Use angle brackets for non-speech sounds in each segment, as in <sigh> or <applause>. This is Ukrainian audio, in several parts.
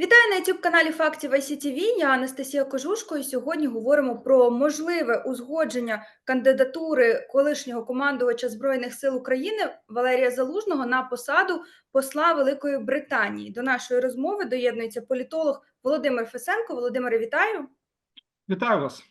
Вітаю на youtube каналі Фактів ICTV. Я Анастасія Кожушко, і сьогодні говоримо про можливе узгодження кандидатури колишнього командувача Збройних сил України Валерія Залужного на посаду посла Великої Британії. До нашої розмови доєднується політолог Володимир Фесенко. Володимире, вітаю. Вітаю вас.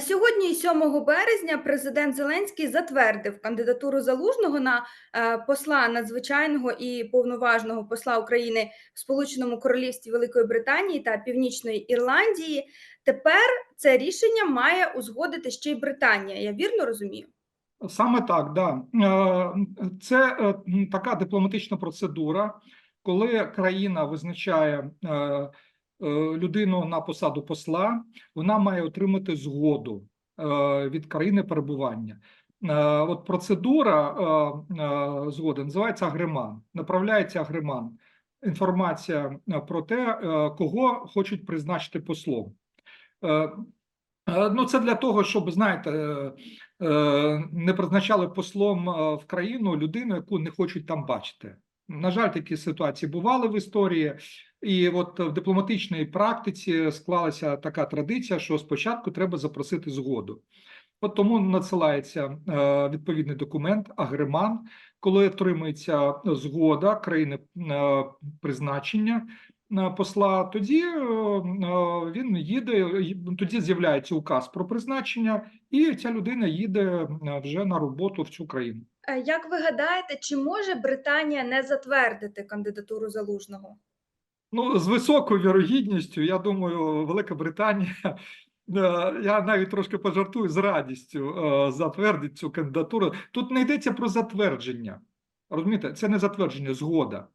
Сьогодні, 7 березня, президент Зеленський затвердив кандидатуру залужного на е, посла надзвичайного і повноважного посла України в Сполученому Королівстві Великої Британії та Північної Ірландії. Тепер це рішення має узгодити ще й Британія. Я вірно розумію? Саме так, да. Е, Це е, така дипломатична процедура, коли країна визначає людину на посаду посла, вона має отримати згоду е, від країни перебування. Е, От процедура е, е, згоди називається агреман. Направляється агреман. Інформація е, про те, е, кого хочуть призначити послом. Е, е, Ну, це для того, щоб знаєте, е, е, не призначали послом е, в країну людину, яку не хочуть там бачити. На жаль, такі ситуації бували в історії, і от в дипломатичній практиці склалася така традиція, що спочатку треба запросити згоду. От тому надсилається е, відповідний документ, агреман, коли отримується згода країни е, призначення посла, тоді е, е, він їде, тоді з'являється указ про призначення, і ця людина їде е, вже на роботу в цю країну. Е, Як ви гадаєте, чи може Британія не затвердити кандидатуру залужного? Ну, з високою вірогідністю, я думаю, Велика Британія, <laughs> е, я навіть трошки пожартую з радістю, е, затвердить цю кандидатуру. Тут не йдеться про затвердження. Розумієте, це не затвердження, згода.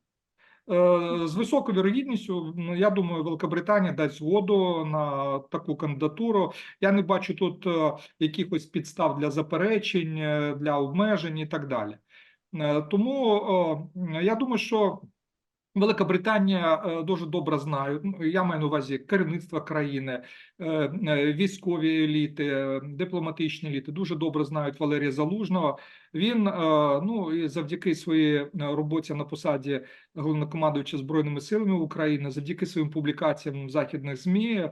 Е, З високою вірогідністю, ну, я думаю, Великобританія дасть згоду на таку кандидатуру. Я не бачу тут е, якихось підстав для заперечень, е, для обмежень і так далі. Тому я думаю, що Велика Британія е, дуже добре знає. ну, Я маю на увазі керівництво країни, е, е, військові еліти, дипломатичні еліти дуже добре знають Валерія Залужного. Він ну і завдяки своїй роботі на посаді головнокомандуюча збройними силами України, завдяки своїм публікаціям в західних змі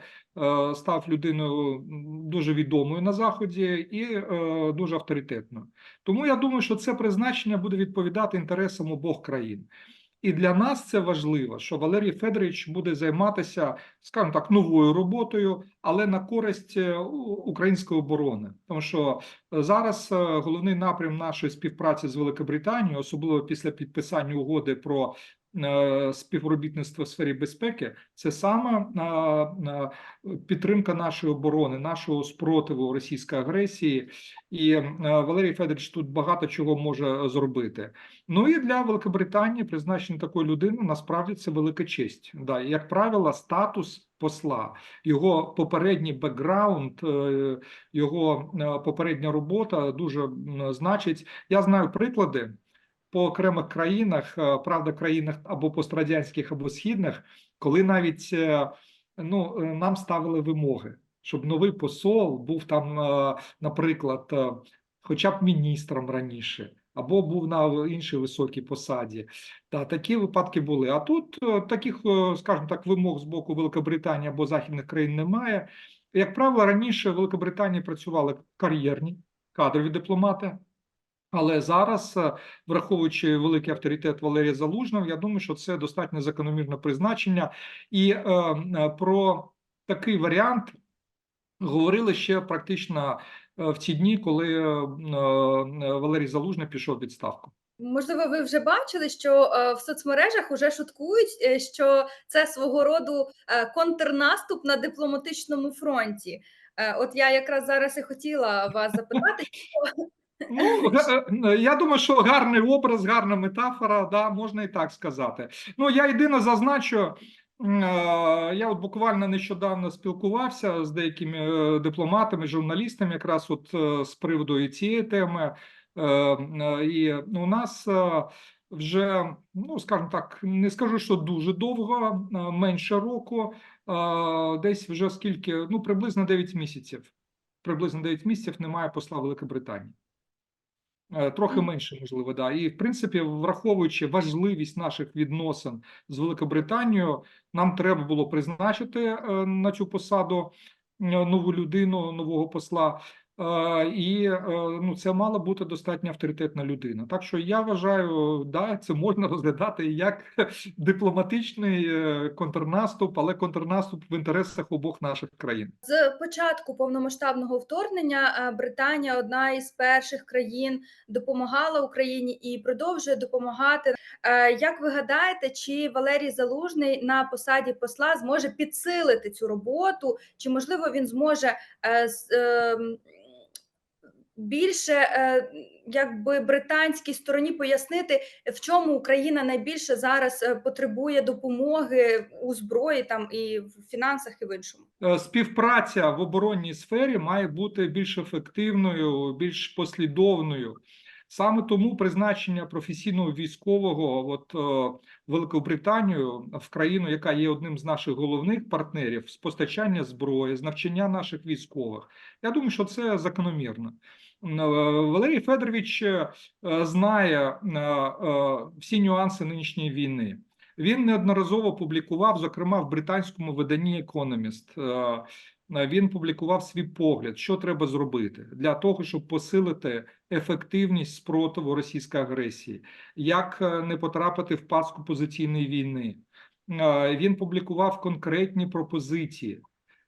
став людиною дуже відомою на заході і дуже авторитетною. Тому я думаю, що це призначення буде відповідати інтересам обох країн. І для нас це важливо, що Валерій Федорович буде займатися, скажімо так, новою роботою, але на користь е, української оборони. Тому що е, зараз е, головний напрям нашої співпраці з Великобританією, особливо після підписання угоди про співробітництво в сфері безпеки, це саме е, е, підтримка нашої оборони, нашого спротиву російської агресії. І е, Валерій Федорович тут багато чого може зробити. Ну і для Великобританії призначення такої людини насправді це велика честь. Да, як правило, статус посла, його попередній бекграунд, е, його е, попередня робота дуже значить. Я знаю приклади по окремих країнах, е, правда, країнах або пострадянських, або східних, коли навіть е, ну, е, нам ставили вимоги, щоб новий посол був там, наприклад, хоча б міністром раніше, або був на іншій високій посаді. Та такі випадки були. А тут таких, скажімо так, вимог з боку Великобританії або західних країн немає. Як правило, раніше в Великобританії працювали кар'єрні кадрові дипломати. Але зараз, е, враховуючи великий авторитет Валерія Залужного, я думаю, що це достатньо закономірне призначення. І е, е, про такий варіант говорили ще практично е, в ці дні, коли е, Валерій Залужний пішов в відставку. Можливо, ви вже бачили, що в соцмережах вже шуткують, що це свого роду контрнаступ на дипломатичному фронті. От я якраз зараз і хотіла вас запитати, <laughs> Ну, е, я думаю, що гарний образ, гарна метафора, да, можна і так сказати. Ну, я єдине зазначу, е, я от буквально нещодавно спілкувався з деякими е, дипломатами, журналістами, якраз от з приводу і цієї теми. І ну, у нас вже, ну, скажімо так, не скажу, що дуже довго, менше року, десь вже скільки, ну, приблизно 9 місяців. Приблизно 9 місяців немає посла Великобританії. Е, Трохи менше, можливо, да. І в принципі, враховуючи важливість наших відносин з Великобританією, нам треба було призначити е, на цю посаду е, нову людину, нового посла. Е, І е, ну, це мала бути достатньо авторитетна людина. Так що я вважаю, да, це можна розглядати як <laughs> дипломатичний е, контрнаступ, але контрнаступ в інтересах обох наших країн. З початку повномасштабного вторгнення Британія одна із перших країн допомагала Україні і продовжує допомагати. Як ви гадаєте, чи Валерій Залужний на посаді посла зможе підсилити цю роботу? Чи можливо він зможе ем, більше е, якби британській стороні пояснити, в чому Україна найбільше зараз е, потребує допомоги у зброї там і в фінансах, і в іншому? Е, Співпраця в оборонній сфері має бути більш ефективною, більш послідовною. Саме тому призначення професійного військового от е, Великобританію в країну, яка є одним з наших головних партнерів з постачання зброї, з навчання наших військових. Я думаю, що це закономірно. Е, Валерій Федорович е, знає е, е, всі нюанси нинішньої війни. Він неодноразово публікував, зокрема в британському виданні Economist, е, Він публікував свій погляд, що треба зробити для того, щоб посилити ефективність спротиву російської агресії, як не потрапити в пастку позиційної війни. Він публікував конкретні пропозиції,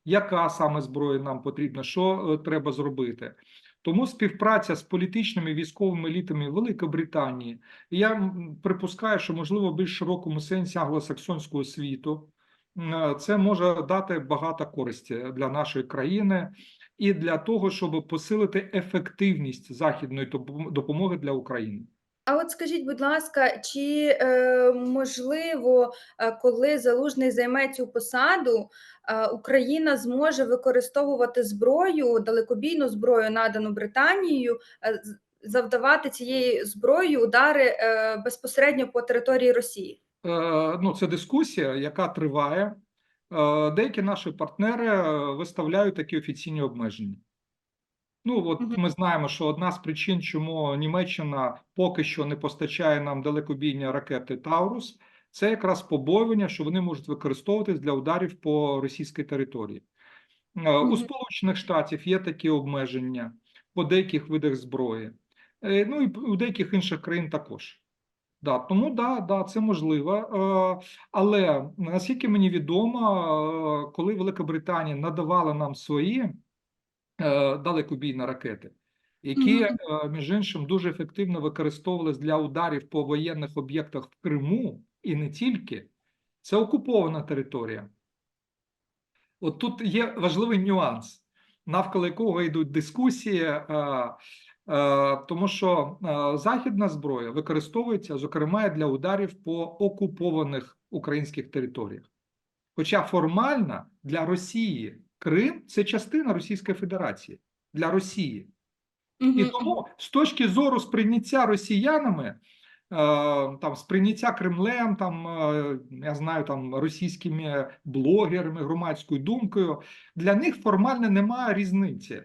яка саме зброя нам потрібна, що треба зробити. Тому співпраця з політичними і військовими елітами Великобританії, я припускаю, що можливо більш широкому сенсі англосаксонського світу, це може дати багато користі для нашої країни і для того, щоб посилити ефективність західної допом- допомоги для України. А от скажіть, будь ласка, чи е, можливо, е, коли залужний займе цю посаду, е, Україна зможе використовувати зброю, далекобійну зброю, надану Британією, е, завдавати цією зброєю удари е, безпосередньо по території Росії? Е, ну, це дискусія, яка триває. Е, Деякі наші партнери е, виставляють такі офіційні обмеження. Ну, от ми знаємо, що одна з причин, чому Німеччина поки що не постачає нам далекобійні ракети Таурус, це якраз побоювання, що вони можуть використовуватись для ударів по російській території. Е, У Сполучених Штатів є такі обмеження по деяких видах зброї, Е, ну і у деяких інших країн також. Да, тому да, да, це можливо. Е, Але наскільки мені відомо, коли Велика Британія надавала нам свої далекобійні ракети, які, е, між іншим, дуже ефективно використовувались для ударів по воєнних об'єктах в Криму і не тільки, це окупована територія. От тут є важливий нюанс, навколо якого йдуть дискусії, е, е, тому що е, західна зброя використовується, зокрема, для ударів по окупованих українських територіях. Хоча формально для Росії Крим це частина Російської Федерації для Росії. І тому з точки зору сприйняття росіянами, е, там сприйняття Кремлем, там е, я знаю, там російськими блогерами, громадською думкою, для них формально немає різниці.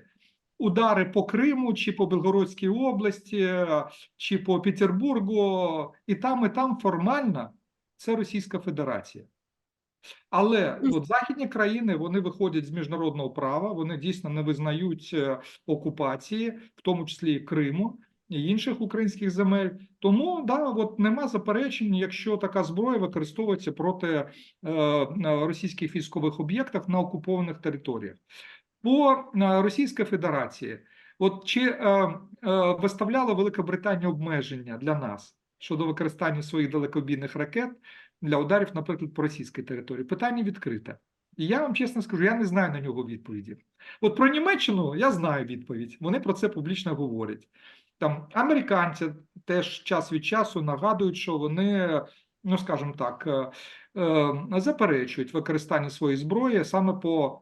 Удари по Криму, чи по Белгородській області, е, чи по Петербургу, і там, і там формально це Російська Федерація. Але от західні країни вони виходять з міжнародного права, вони дійсно не визнають е, окупації, в тому числі і Криму і інших українських земель. Тому да, от нема заперечень, якщо така зброя використовується проти е, е, російських військових об'єктів на окупованих територіях. По е, Російській Федерації, от чи е, е, виставляла Велика Британія обмеження для нас щодо використання своїх далекобійних ракет для ударів, наприклад, по російській території? Питання відкрите. І я вам чесно скажу, я не знаю на нього відповіді. От про Німеччину я знаю відповідь. Вони про це публічно говорять. Там американці теж час від часу нагадують, що вони, ну скажімо так, е, е, заперечують використання своєї зброї саме по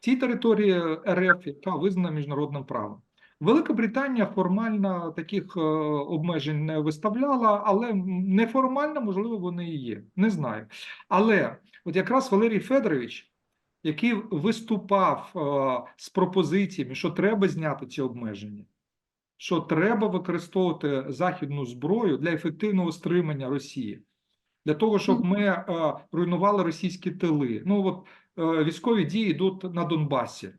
тій території РФ, яка визнана міжнародним правом. Велика Британія формально таких е, обмежень не виставляла, але неформально, можливо, вони і є. Не знаю. Але от якраз Валерій Федорович, який виступав е, з пропозиціями, що треба зняти ці обмеження, що треба використовувати західну зброю для ефективного стримання Росії, для того, щоб ми е, руйнували російські тили. Ну от військові дії йдуть на Донбасі.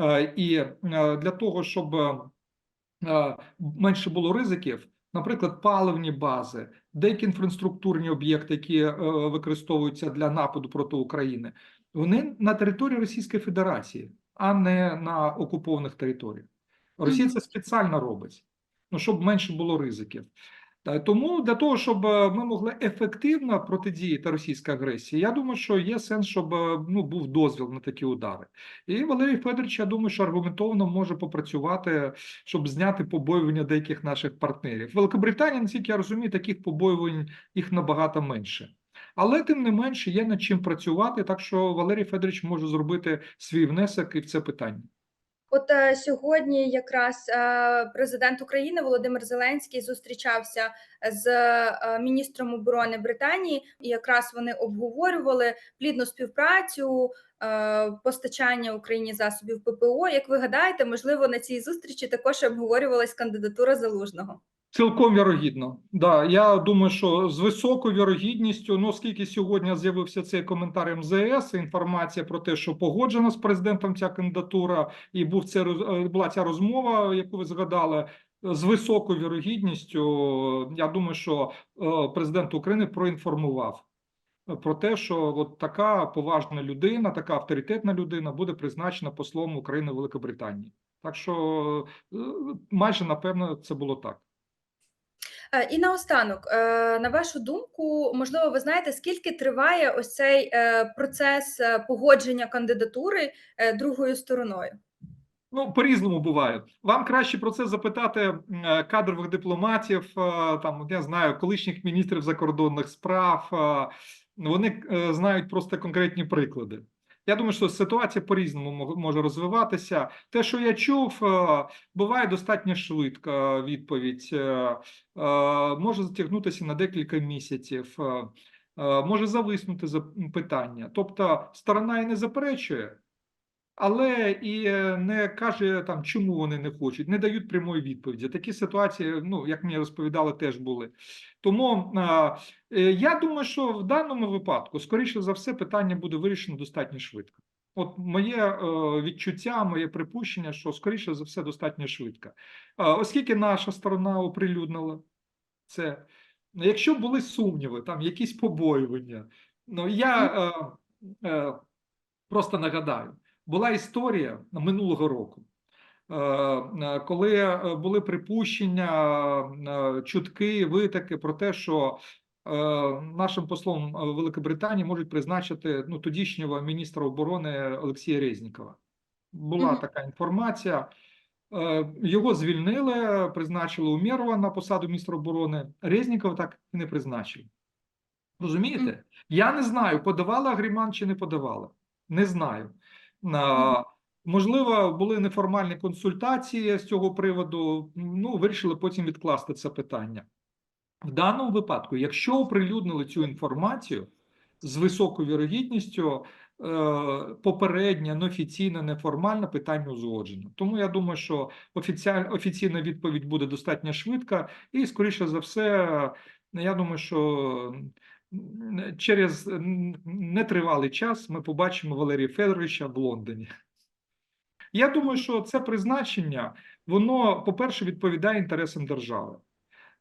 Е, І е, для того, щоб е, менше було ризиків, наприклад, паливні бази, деякі інфраструктурні об'єкти, які використовуються для нападу проти України, вони на території Російської Федерації, а не на окупованих територіях. Росія це спеціально робить, ну щоб менше було ризиків. Та Тому для того, щоб е, ми могли ефективно протидіяти російській агресії, я думаю, що є сенс, щоб е, ну був дозвіл на такі удари. І Валерій Федорович, я думаю, що аргументовано може попрацювати, щоб зняти побоювання деяких наших партнерів. Великобританія, наскільки я розумію, таких побоювань їх набагато менше. Але тим не менше є над чим працювати, так що Валерій Федорович може зробити свій внесок і в це питання. От е, сьогодні якраз е, президент України Володимир Зеленський зустрічався з е, міністром оборони Британії, і якраз вони обговорювали плідну співпрацю, постачання Україні засобів ППО. Як ви гадаєте, можливо, на цій зустрічі також обговорювалась кандидатура залужного? Цілком вірогідно. Да, я думаю, що з високою вірогідністю, ну оскільки сьогодні з'явився цей коментар МЗС, інформація про те, що погоджена з президентом ця кандидатура, і був це е, була ця розмова, яку ви згадали. З високою вірогідністю, я думаю, що е, президент України проінформував про те, що от така поважна людина, така авторитетна людина буде призначена послом України в Великобританії. Так що е, майже напевно це було так. Е, І наостанок, е, на вашу думку, можливо, ви знаєте, скільки триває ось цей е, процес погодження кандидатури другою стороною? Ну, по-різному буває. Вам краще про це запитати кадрових дипломатів, там я знаю, колишніх міністрів закордонних справ. Вони знають просто конкретні приклади. Я думаю, що ситуація по-різному мог- може розвиватися. Те, що я чув, е, буває достатньо швидка відповідь, е, е, може затягнутися на декілька місяців, е, е, може зависнути за питання. Тобто сторона і не заперечує, але і е, не каже там, чому вони не хочуть, не дають прямої відповіді. Такі ситуації, ну як мені розповідали, теж були. Тому е, я думаю, що в даному випадку, скоріше за все, питання буде вирішено достатньо швидко. От моє е, відчуття, моє припущення, що скоріше за все достатньо швидко. Оскільки наша сторона оприлюднила це, якщо були сумніви, там якісь побоювання, ну я е, е, просто нагадаю була історія минулого року, е, е, коли е, були припущення, чутки, витоки про те, що нашим послом Великобританії можуть призначити ну, тодішнього міністра оборони Олексія Резнікова. Була Мгм. така інформація. Його звільнили, призначили Умєрова на посаду міністра оборони. Резнікова так і не призначили. Розумієте? Я не знаю, подавала Агріман чи не подавала. Не знаю. Можливо, були неформальні консультації з цього приводу. Ну, вирішили потім відкласти це питання. В даному випадку, якщо оприлюднили цю інформацію з високою вірогідністю, е, попередня, неофіційна, неформальна питання узгоджено. Тому я думаю, що офіційна відповідь буде достатньо швидка, і, скоріше за все, я думаю, що через нетривалий час ми побачимо Валерія Федоровича в Лондоні. Я думаю, що це призначення, воно, по-перше, відповідає інтересам держави.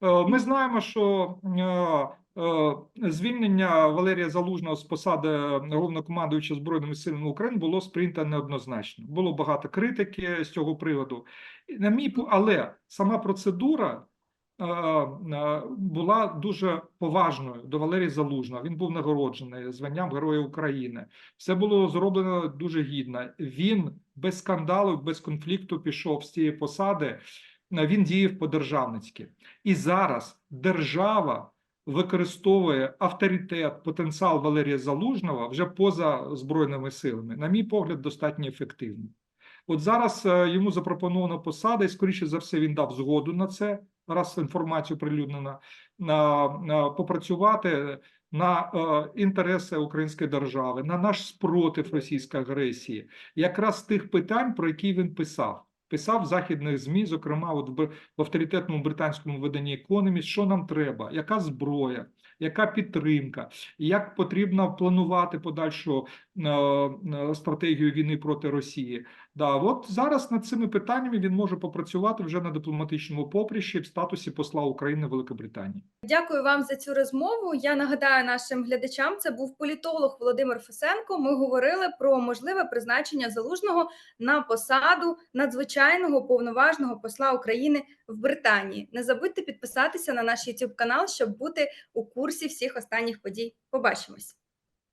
Е, Ми знаємо, що е, е, звільнення Валерія Залужного з посади головнокомандуюча Збройними силами України було сприйнято неоднозначно. Було багато критики з цього приводу. На але сама процедура е, е, була дуже поважною до Валерія Залужного. Він був нагороджений званням Героя України. Все було зроблено дуже гідно. Він без скандалу, без конфлікту пішов з цієї посади. Він діяв по-державницьки. І зараз держава використовує авторитет, потенціал Валерія Залужного вже поза збройними силами. На мій погляд, достатньо ефективно. От зараз е, йому запропонована посада, і скоріше за все він дав згоду на це, раз інформацію прилюднена, на, попрацювати на е, інтереси української держави, на наш спротив російської агресії, якраз тих питань, про які він писав. писав в західних ЗМІ, зокрема, от в авторитетному британському виданні Economist, що нам треба, яка зброя, яка підтримка, як потрібно планувати подальшу е, е, стратегію війни проти Росії. Да, от зараз над цими питаннями він може попрацювати вже на дипломатичному поприщі в статусі посла України Великобританії. Дякую вам за цю розмову. Я нагадаю нашим глядачам, це був політолог Володимир Фесенко. Ми говорили про можливе призначення залужного на посаду надзвичайного повноважного посла України в Британії. Не забудьте підписатися на наш YouTube канал, щоб бути у курсі всіх останніх подій. Побачимось.